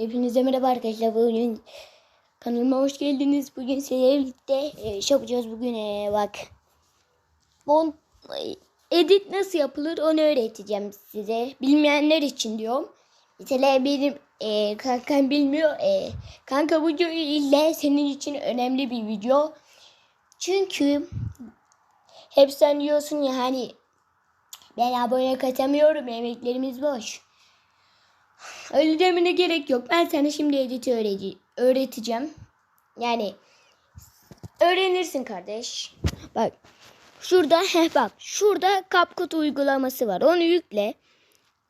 Hepinize merhaba arkadaşlar. Bugün kanalıma hoş geldiniz. Bugün sizlerle birlikte e, iş yapacağız. Bugün e, bak. Bon, edit nasıl yapılır onu öğreteceğim size. Bilmeyenler için diyorum. Mesela benim e, kankam bilmiyor. E, kanka bu videoyu izle. Senin için önemli bir video. Çünkü hep sen diyorsun ya hani ben abone katamıyorum. Emeklerimiz boş. Öyle demene gerek yok. Ben sana şimdi editi öğreti öğreteceğim. Yani öğrenirsin kardeş. Bak şurada heh bak şurada CapCut uygulaması var. Onu yükle.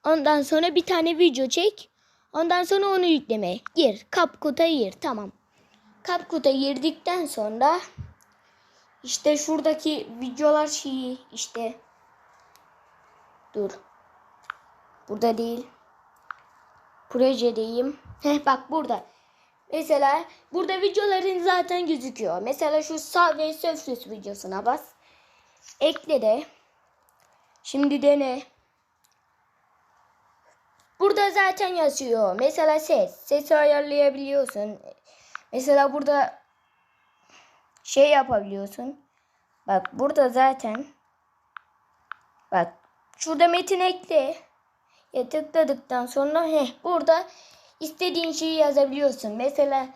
Ondan sonra bir tane video çek. Ondan sonra onu yükleme. Gir. CapCut'a gir. Tamam. CapCut'a girdikten sonra işte şuradaki videolar şeyi işte dur. Burada değil projedeyim. Heh bak burada. Mesela burada videoların zaten gözüküyor. Mesela şu sağ ve söz videosuna bas. Ekle de. Şimdi dene. Burada zaten yazıyor. Mesela ses. Sesi ayarlayabiliyorsun. Mesela burada şey yapabiliyorsun. Bak burada zaten bak şurada metin ekle. Ya tıkladıktan sonra heh, burada istediğin şeyi yazabiliyorsun. Mesela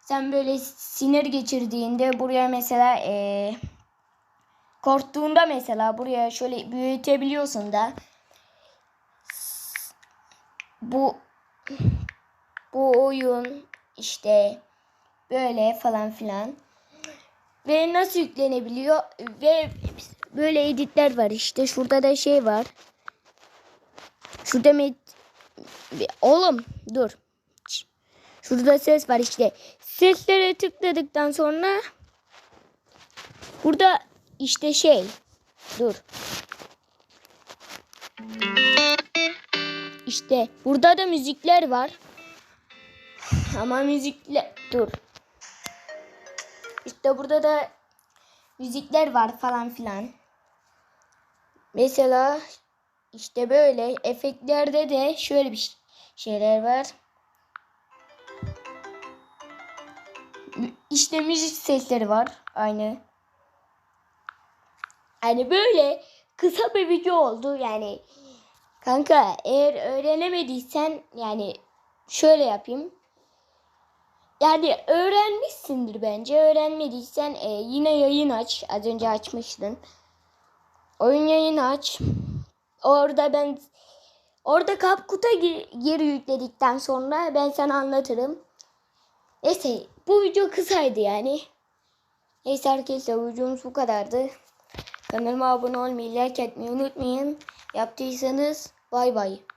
sen böyle sinir geçirdiğinde buraya mesela ee, korktuğunda mesela buraya şöyle büyütebiliyorsun da bu bu oyun işte böyle falan filan ve nasıl yüklenebiliyor ve böyle editler var işte şurada da şey var Şurada met... Oğlum dur. Şurada ses var işte. Seslere tıkladıktan sonra burada işte şey. Dur. İşte burada da müzikler var. Ama müzikler dur. İşte burada da müzikler var falan filan. Mesela işte böyle efektlerde de şöyle bir şeyler var. İşte müzik sesleri var. Aynı. Yani böyle kısa bir video oldu. Yani kanka eğer öğrenemediysen yani şöyle yapayım. Yani öğrenmişsindir bence. Öğrenmediysen e, yine yayın aç. Az önce açmıştın. Oyun yayını aç. Orada ben orada kapkuta geri yükledikten sonra ben sana anlatırım. Neyse bu video kısaydı yani. Neyse arkadaşlar videomuz bu kadardı. Kanalıma abone olmayı, like etmeyi unutmayın. Yaptıysanız bay bay.